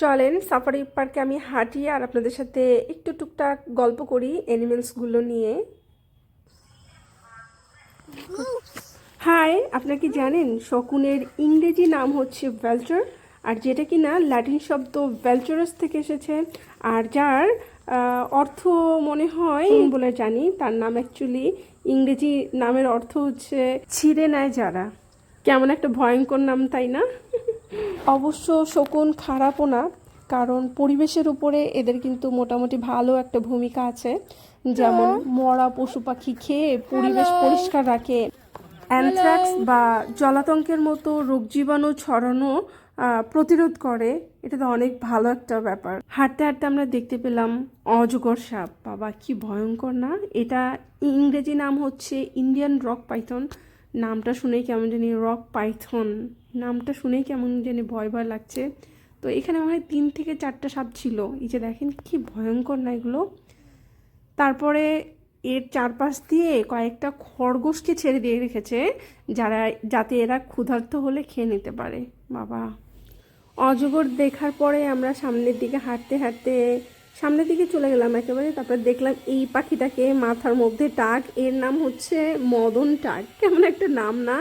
চলেন সাফারি পার্কে আমি হাঁটি আর আপনাদের সাথে একটু টুকটাক গল্প করি অ্যানিমেলসগুলো নিয়ে। হাই আপনারা কি জানেন শকুনের ইংরেজি নাম হচ্ছে ভেলচার আর যেটা কি না ল্যাটিন শব্দ ভেলচারাস থেকে এসেছে, আর যার অর্থ মনে হয়, বলে জানি, তার নাম অ্যাকচুয়ালি ইংরেজি নামের অর্থ হচ্ছে ছিঁড়ে নেয় যারা। কেমন একটা ভয়ঙ্কর নাম, তাই না? অবশ্য শকুন খারাপও না কারণ পরিবেশের উপরে এদের কিন্তু মোটামুটি ভালো একটা ভূমিকা আছে। যেমন মরা পশু পাখি খেয়ে পরিবেশ পরিষ্কার রাখে। অ্যানথ্রাক্স বা জলাতঙ্কের মতো রোগ জীবাণু ছড়ানো প্রতিরোধ করে এটা তো অনেক ভালো একটা ব্যাপার। হাঁটতে হাঁটতে আমরা দেখতে পেলাম অজগর সাপ। বাবা কি ভয়ঙ্কর না? এটা ইংরেজি নাম হচ্ছে ইন্ডিয়ান রক পাইথন নামটা শুনেই কেমন জানি রক পাইথন নামটা শুনেই কেমন জানি ভয় ভয় লাগছে। তো এখানে হয় তিন থেকে চারটা সাপ ছিল। এই যে দেখেন কি ভয়ঙ্কর না এগুলো? তারপরে এর চারপাশ দিয়ে কয়েকটা খরগোশকে ছেড়ে দিয়ে রেখেছে, যারা, যাতে এরা ক্ষুধার্ত হলে খেয়ে নিতে পারে। বাবা। অজগর দেখার পরে আমরা সামনের দিকে হাঁটতে হাঁটতে সামনের দিকে চলে গেলাম একেবারে, তারপরে দেখলাম এই পাখিটাকে মাথার মধ্যে টাক। এর নাম হচ্ছে মদন টাক। কেমন একটা নাম না?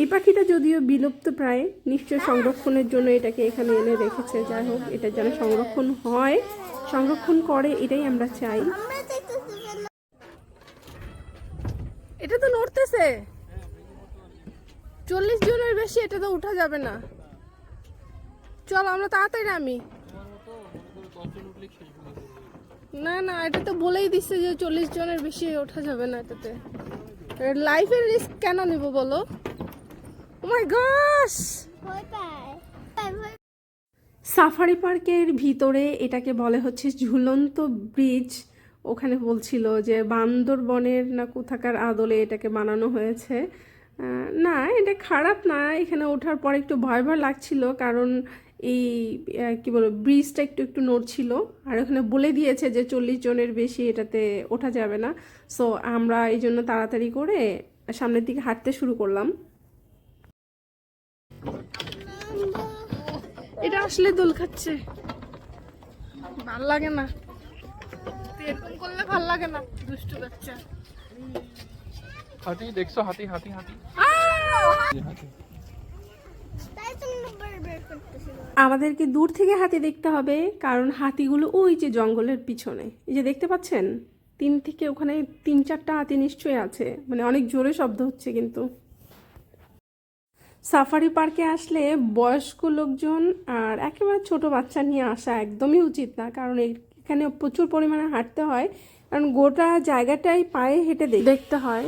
এই পাখিটা যদিও বিলুপ্ত প্রায়, নিশ্চয় সংরক্ষণের জন্য এটাকে এখানে এনে রেখেছে। যাই হোক, এটা যেন সংরক্ষণ হয়, সংরক্ষণ করে এটাই আমরা চাই। এটা তো নড়তেছে। চল্লিশ জনের বেশি, এটা তো উঠা যাবে না। চল, আমরা তাড়াতাড়ি নামি। না না এটা তো বলেই দিচ্ছে যে চল্লিশ জনের বেশি ওঠা যাবে না এটাতে। লাইফের রিস্ক কেন নিব বলো? ও মাই গস সাফারি পার্কের ভিতরে এটাকে বলে হচ্ছে ঝুলন্ত ব্রিজ ওখানে বলছিল যে বান্দরবনের না কোথাকার আদলে এটাকে বানানো হয়েছে। না এটা খারাপ না এখানে ওঠার পর একটু ভয় ভয় লাগছিল কারণ এই কি বলব ব্রিজটা একটু একটু নড়ছিল। আর ওখানে বলে দিয়েছে যে চল্লিশ জনের বেশি এটাতে ওঠা যাবে না। সো আমরা এই জন্য তাড়াতাড়ি করে সামনের দিকে হাঁটতে শুরু করলাম। এটা আসলে দোল খাচ্ছে। ভালো লাগে না। এরকম করলে ভালো লাগে না। দুষ্টু বাচ্চা। হাতি দেখছ হাতি হাতি হাতি হাতি আমাদেরকে দূর থেকে হাতি দেখতে হবে, কারণ হাতিগুলো ওই যে জঙ্গলের পিছনে। এই যে দেখতে পাচ্ছেন? তিন থেকে ওখানে তিন চারটা হাতি নিশ্চয়ই আছে। মানে অনেক জোরে শব্দ হচ্ছে কিন্তু। সাফারি পার্কে আসলে বয়স্ক লোকজন আর একেবারে ছোট বাচ্চা নিয়ে আসা একদমই উচিত না, কারণ এখানে প্রচুর পরিমাণে হাঁটতে হয়। কারণ গোটা জায়গাটাই পায়ে হেঁটে দেখতে হয়।